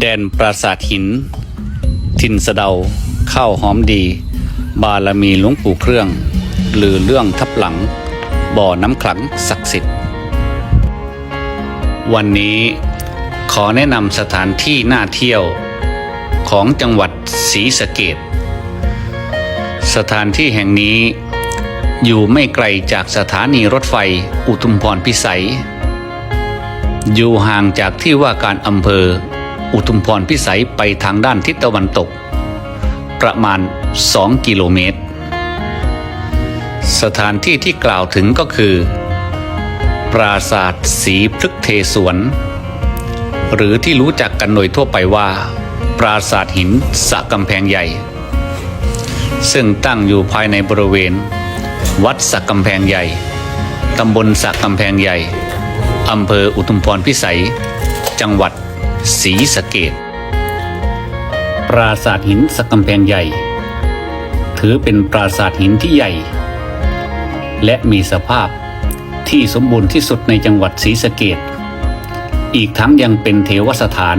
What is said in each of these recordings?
แดนปราสาทหิน ทินสะเดา ข้าวหอมดี บารมีหลวงปู่เครื่อง หรือเรื่องทับหลัง บ่อน้ำขลังศักดิ์สิทธิ์ วันนี้ขอแนะนำสถานที่น่าเที่ยวของจังหวัดศรีสะเกดสถานที่แห่งนี้อยู่ไม่ไกลจากสถานีรถไฟอุทุมพรพิสัย อยู่ห่างจากที่ว่าการอำเภอ อุทุมพรพิสัยไปทางด้านทิศตะวันตก ประมาณ 2 กิโลเมตร สถานที่ที่กล่าวถึงก็คือ ปราสาทสีพฤกษ์เทสวน หรือที่รู้จักกันโดยทั่วไปว่า ปราสาทหินสะกำแพงใหญ่ ซึ่งตั้งอยู่ภายในบริเวณ วัดสะกำแพงใหญ่ ตำบลสะกำแพงใหญ่อำเภออุทุมพรพิสัย จังหวัด ศรีสะเกดปราสาทหินสะกกำแพงใหญ่ ถือเป็นปราสาทหินที่ใหญ่ และมีสภาพที่สมบูรณ์ที่สุดในจังหวัดศรีสะเกดอีกทั้งยังเป็นเทวสถาน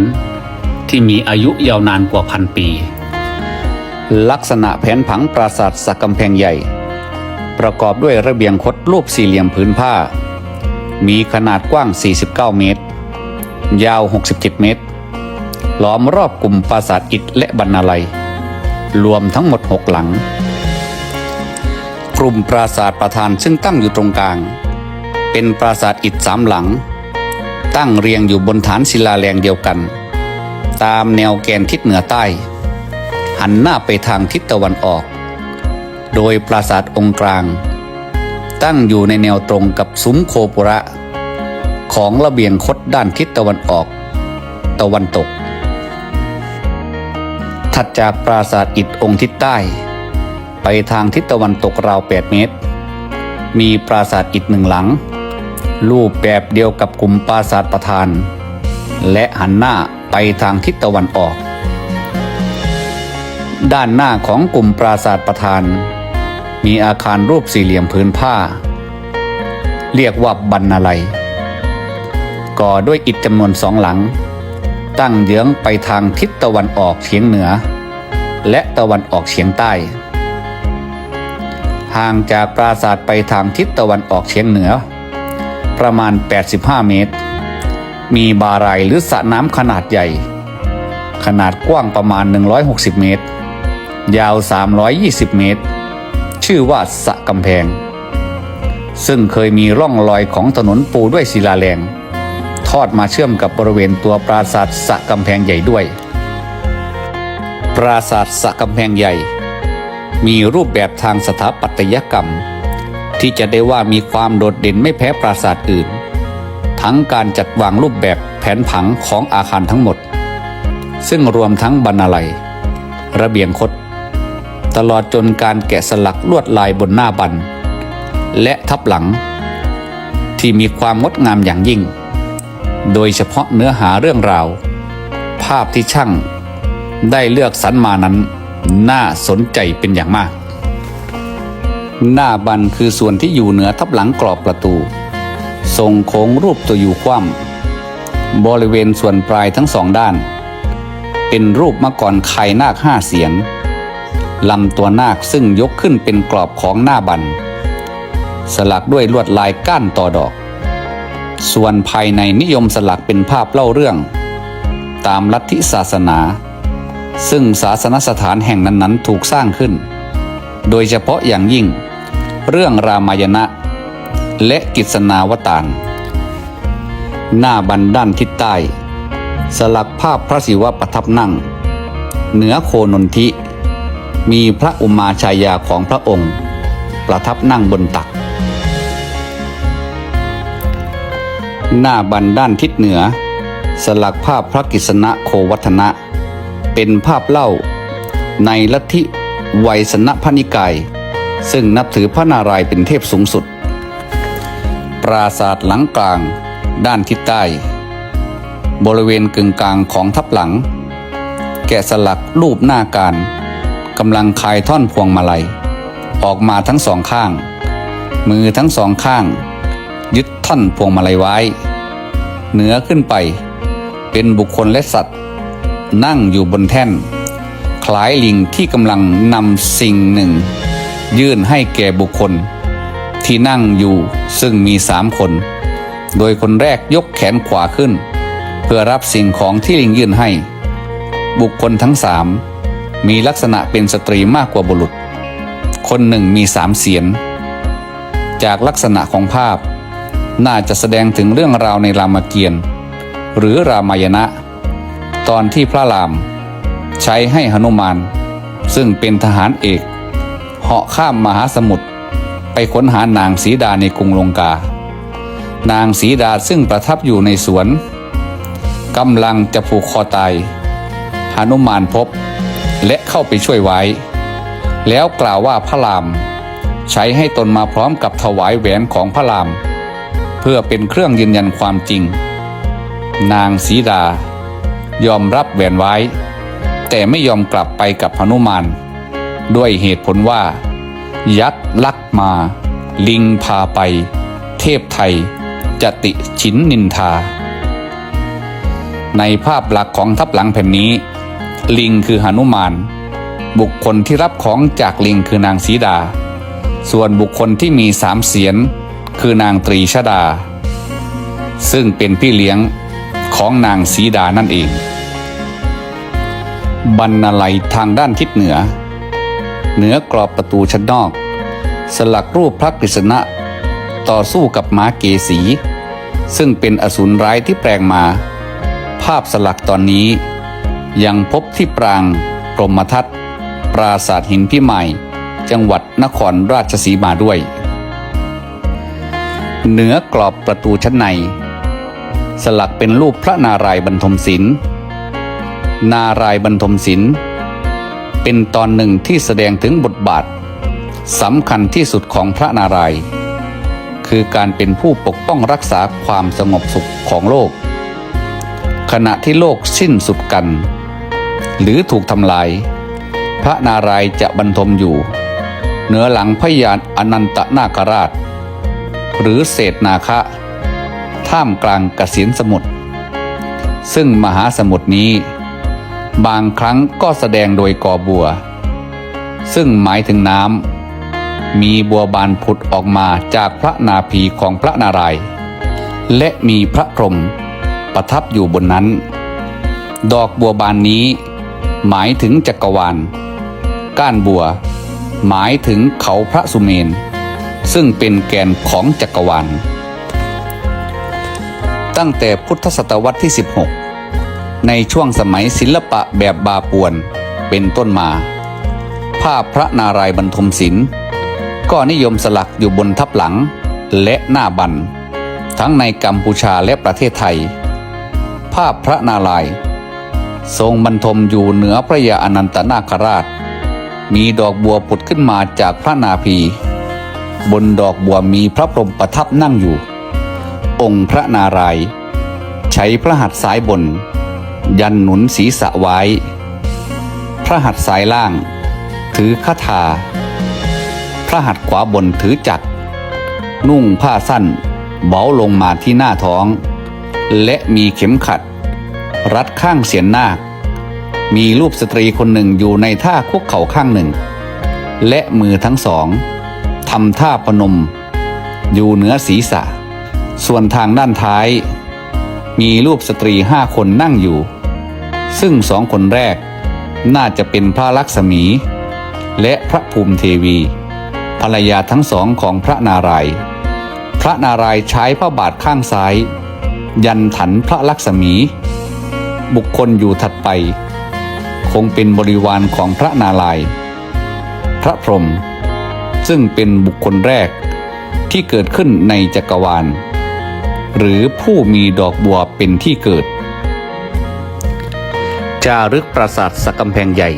ที่มีอายุยาวนานกว่าพันปี ลักษณะแผนผังปราสาทสะกำแพงใหญ่ ประกอบด้วยระเบียงคดรูปสี่เหลี่ยมผืนผ้า มีขนาดกว้าง 49 เมตร ยาว 67 เมตร ล้อมรอบกลุ่มปราสาทอิฐและบรรณาลัย รวมทั้งหมด 6 หลัง กลุ่มปราสาทประธานซึ่งตั้งอยู่ตรงกลาง เป็นปราสาทอิฐสามหลัง ตั้งเรียงอยู่บนฐานศิลาแรงเดียวกัน ตามแนวแกนทิศเหนือใต้ หันหน้าไปทางทิศตะวันออก โดยปราสาทองค์กลาง ตั้งอยู่ในแนวตรงกับซุ้มโคปุระ ของระเบียงคดด้านทิศตะวันออก ตะวันตก ถัดจากปราสาทอิฐองค์ทิศใต้ ไปทางทิศตะวันตกราว 8 เมตร มีปราสาทอิฐหนึ่งหลัง รูปแบบเดียวกับกลุ่มปราสาทประธาน และหันหน้าไปทางทิศตะวันออก ด้านหน้าของกลุ่มปราสาทประธาน มีอาคารรูปสี่เหลี่ยมพื้นผ้า เรียกว่าบรรณาลัย ก่อด้วยอิฐจำนวนสองหลัง ตั้งเยื้องไปทางทิศตะวันออกเฉียงเหนือ และตะวันออกเฉียงใต้ ห่างจากปราสาทไปทางทิศตะวันออกเฉียงเหนือ ประมาณ 85 เมตร มีบารายหรือสระน้ำขนาดใหญ่ ขนาดกว้างประมาณ 160 เมตร ยาว 320 เมตร ชื่อว่าสะกำแพงซึ่งเคยมีร่องรอยของถนนปูด้วยศิลาแรง อดมาเชื่อมกับบริเวณตัวปราสาทสะกำแพงใหญ่ด้วย ปราสาทสะกำแพงใหญ่ มีรูปแบบทางสถาปัตยกรรม ที่จะได้ว่ามีความโดดเด่นไม่แพ้ปราสาทอื่น ทั้งการจัดวางรูปแบบแผนผังของอาคารทั้งหมด ซึ่งรวมทั้งบรรณาลัย ระเบียงคดตลอดจนการแกะสลักลวดลายบนหน้าบัน และทับหลัง ที่มีความงดงามอย่างยิ่ง โดยเฉพาะเนื้อหาเรื่องราว ภาพที่ช่างได้เลือกสรรมานั้น น่าสนใจเป็นอย่างมาก หน้าบันคือส่วนที่อยู่เหนือทับหลังกรอบประตู ทรงโค้งรูปตัวอยู่คว่ำบริเวณส่วนปลายทั้งสองด้าน เป็นรูปมะกรไข่นาคห้าเสียนลำตัวนาคซึ่งยกขึ้นเป็นกรอบของหน้าบัน สลักด้วยลวดลายก้านต่อดอก ส่วนภายในนิยมสลักเป็นภาพเล่าเรื่อง ตามลัทธิศาสนา ซึ่งศาสนสถานแห่งนั้นๆ ถูกสร้างขึ้น โดยเฉพาะอย่างยิ่ง เรื่องรามายณะ และกิษณาวตารหน้าบันด้านทิศใต้ สลักภาพพระศิวะประทับนั่ง เหนือโคนนทิ มีพระอุมาชายาของพระองค์ ประทับนั่งบนตัก หน้าบันด้านทิศเหนือ สลักภาพพระกิษณะโควัฒนะ เป็นภาพเล่า ในลัทธิไวยสนพนิกาย ซึ่งนับถือพระนารายณ์เป็นเทพสูงสุด ปราศาสตร์หลังกลาง ด้านทิศใต้ บริเวณกึ่งกลางของทับหลัง แกะสลักรูปหน้าการกำลังคายท่อนพวงมาลัย ออกมาทั้งสองข้าง มือทั้งสองข้าง ยึดท่อนพวงมาลัยไว้ เหนือขึ้นไป เป็นบุคคลและสัตว์ นั่งอยู่บนแท่น คล้ายลิงที่กำลังนำสิ่งหนึ่ง ยื่นให้แก่บุคคล ที่นั่งอยู่ซึ่งมีสามคน โดยคนแรกยกแขนขวาขึ้น เพื่อรับสิ่งของที่ลิงยื่นให้ บุคคลทั้งสามมีลักษณะเป็นสตรีมากกว่าบุรุษ คนหนึ่งมีสามเสียน จากลักษณะของภาพ น่าจะแสดงถึงเรื่องราวในรามเกียรติ์หรือรามายณะ ตอนที่พระราม ใช้ให้หนุมาน ซึ่งเป็นทหารเอก เหาะข้ามมหาสมุทรไปค้นหานางสีดาในกรุงลงกา นางสีดาซึ่งประทับอยู่ในสวนกำลังจะผูกคอตายหนุมานพบ และเข้าไปช่วยไว้ แล้วกล่าวว่าพระราม ใช้ให้ตนมาพร้อมกับถวายแหวนของพระราม เพื่อเป็นเครื่องยืนยันความจริง นางสีดา ยอมรับแหวนไว้ แต่ไม่ยอมกลับไปกับหนุมาน ด้วยเหตุผลว่า ยักษ์ลักมา ลิงพาไป เทพไทยจติฉินนินทา ในภาพหลักของทับหลังแผ่นนี้ ลิงคือหนุมาน บุคคลที่รับของจากลิงคือนางสีดา ส่วนบุคคลที่มีสามเสียน คือนางตรีชดา ซึ่งเป็นพี่เลี้ยงของนางสีดานั่นเอง บรรณาลัยทางด้านทิศเหนือ เหนือกรอบประตูชั้นนอก สลักรูปพระกฤษณะ ต่อสู้กับม้าเกสี ซึ่งเป็นอสูรร้ายที่แปลงมา ภาพสลักตอนนี้ ยังพบที่ปรางกรมทัศน์ปราสาทหินพิมายจังหวัดนครราชสีมาด้วย เหนือกรอบประตูชั้นใน สลักเป็นรูปพระนารายณ์บรรทมศิลป์นารายณ์บรรทมศิลป์เป็นตอนหนึ่งที่แสดงถึงบทบาทสำคัญที่สุดของพระนารายณ์คือการเป็นผู้ปกป้องรักษาความสงบสุขของโลก ขณะที่โลกสิ้นสุดกัน หรือถูกทำลาย พระนารายณ์จะบรรทมอยู่ เหนือหลังพยานอนันตนาคราช หรือเศษนาคะท่ามกลางกสินสมุทรซึ่งมหาสมุทรนี้ บางครั้งก็แสดงโดยกอบัว ซึ่งหมายถึงน้ำมีบัวบานผุดออกมาจากพระนาภีของพระนารายณ์และมีพระพรหมประทับอยู่บนนั้น ดอกบัวบานนี้หมายถึงจักรวาล ก้านบัว หมายถึงเขาพระสุเมน ซึ่งเป็นแกนของจักรวาล ตั้งแต่พุทธศตวรรษที่ 16 ในช่วงสมัยศิลปะแบบบาปวนเป็นต้นมา ภาพพระนารายณ์บรรทมศิลป์ก็นิยมสลักอยู่บนทับหลังและหน้าบัน ทั้งในกัมพูชาและประเทศไทย ภาพพระนารายณ์ทรงบรรทมอยู่เหนือพระยาอนันตนาคราช มีดอกบัวผุดขึ้นมาจากพระนาภี บนดอกบัวมีพระพรหมประทับนั่งอยู่ องค์พระนารายณ์ใช้พระหัตถ์ซ้ายบน ยันหนุนศีรษะไว้ พระหัตถ์ซ้ายล่าง ถือคาถา พระหัตถ์ขวาบนถือจักร นุ่งผ้าสั้น เบาลงมาที่หน้าท้อง และมีเข็มขัด รัดข้างเสียนนาค มีรูปสตรีคนหนึ่งอยู่ในท่าคุกเข่าข้างหนึ่ง และมือทั้งสอง ทำท่าพนม อยู่เหนือศีรษะ ส่วนทางด้านท้าย มีรูปสตรีห้าคนนั่งอยู่ ซึ่งสองคนแรกน่าจะเป็นพระลักษมี และพระภูมิเทวี ภรรยาทั้งสองของพระนารายพระนารายใช้พระบาทข้างซ้าย ยันถันพระลักษมี บุคคลอยู่ถัดไป คงเป็นบริวารของพระนารายพระพรหม ซึ่งเป็นบุคคลแรกที่เกิดขึ้นในจักรวาล หรือผู้มีดอกบัวเป็นที่เกิด จารึกปราสาทสักกำแพงใหญ่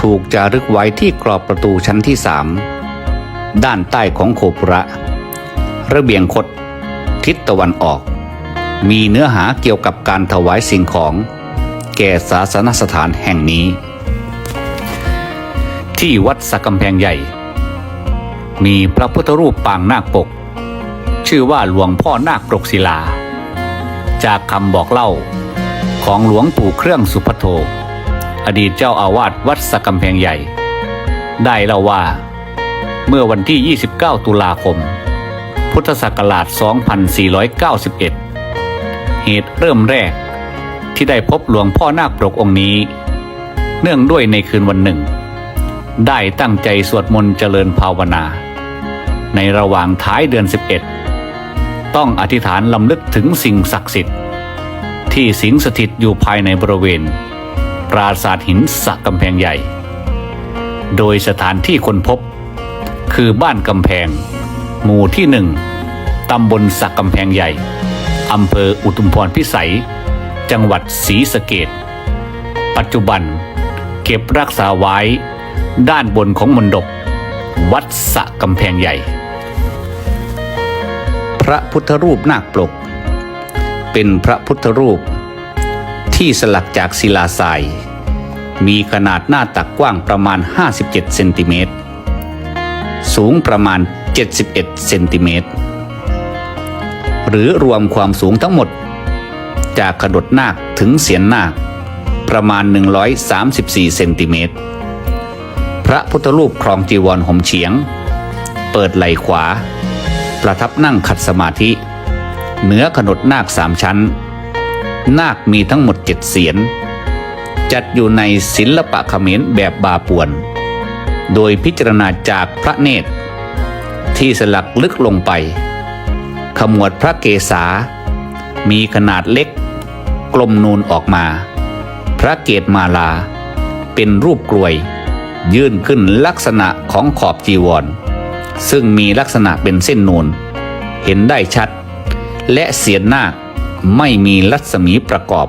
ถูกจารึกไว้ที่กรอบประตูชั้นที่สามด้านใต้ของโคปุระ ระเบียงคดทิศตะวันออก มีเนื้อหาเกี่ยวกับการถวายสิ่งของ แก่ศาสนสถานแห่งนี้ ที่วัดสักกำแพงใหญ่ มีพระพุทธรูปปางนาคปก ชื่อว่าหลวงพ่อนาคปกศิลา จากคำบอกเล่าของหลวงปู่เครื่องสุพโท อดีตเจ้าอาวาสวัดสะกำแพงใหญ่ ได้เล่าว่า เมื่อวันที่ 29 ตุลาคม พุทธศักราช 2491 เหตุเริ่มแรกที่ได้พบหลวงพ่อนาคปกองค์นี้ เนื่องด้วยในคืนวันหนึ่ง ได้ตั้งใจสวดมนต์เจริญภาวนา ในระหว่างท้ายเดือน 11 ต้องอธิษฐานลำลึกถึงสิ่งศักดิ์สิทธิ์ ที่สิงสถิตอยู่ภายในบริเวณ ปราสาทหินสะกำแพงใหญ่ โดยสถานที่ค้นพบ คือบ้านกำแพง หมู่ที่หนึ่งตำบลสักกำแพงใหญ่อำเภออุทุมพรพิสัย จังหวัดศรีสะเกดปัจจุบันเก็บรักษาไว้ด้านบนของมณฑปวัดสะกำแพงใหญ่ พระพุทธรูปนาคปลก เป็นพระพุทธรูป ที่สลักจากศิลาทราย มีขนาดหน้าตักกว้างประมาณ 57 เซนติเมตร สูงประมาณ 71 เซนติเมตร หรือรวมความสูงทั้งหมด จากขดดนาคถึงเสียนนาค ประมาณ 134 เซนติเมตร พระพุทธรูปครองจีวรห่มเฉียง เปิดไหล่ขวา ประทับนั่งขัดสมาธิ เหนือขนดนาคสามชั้น นาคมีทั้งหมดเจ็ดเสียน จัดอยู่ในศิลปะเขมรแบบบาป่วน โดยพิจารณาจากพระเนตร ที่สลักลึกลงไป ขมวดพระเกศา มีขนาดเล็ก กลมนูนออกมา พระเกศมาลา เป็นรูปกลวย ยื่นขึ้นลักษณะของขอบจีวร ซึ่งมีลักษณะเป็นเส้นนูน เห็นได้ชัด และเสียนนาคไม่มีรัศมีประกอบ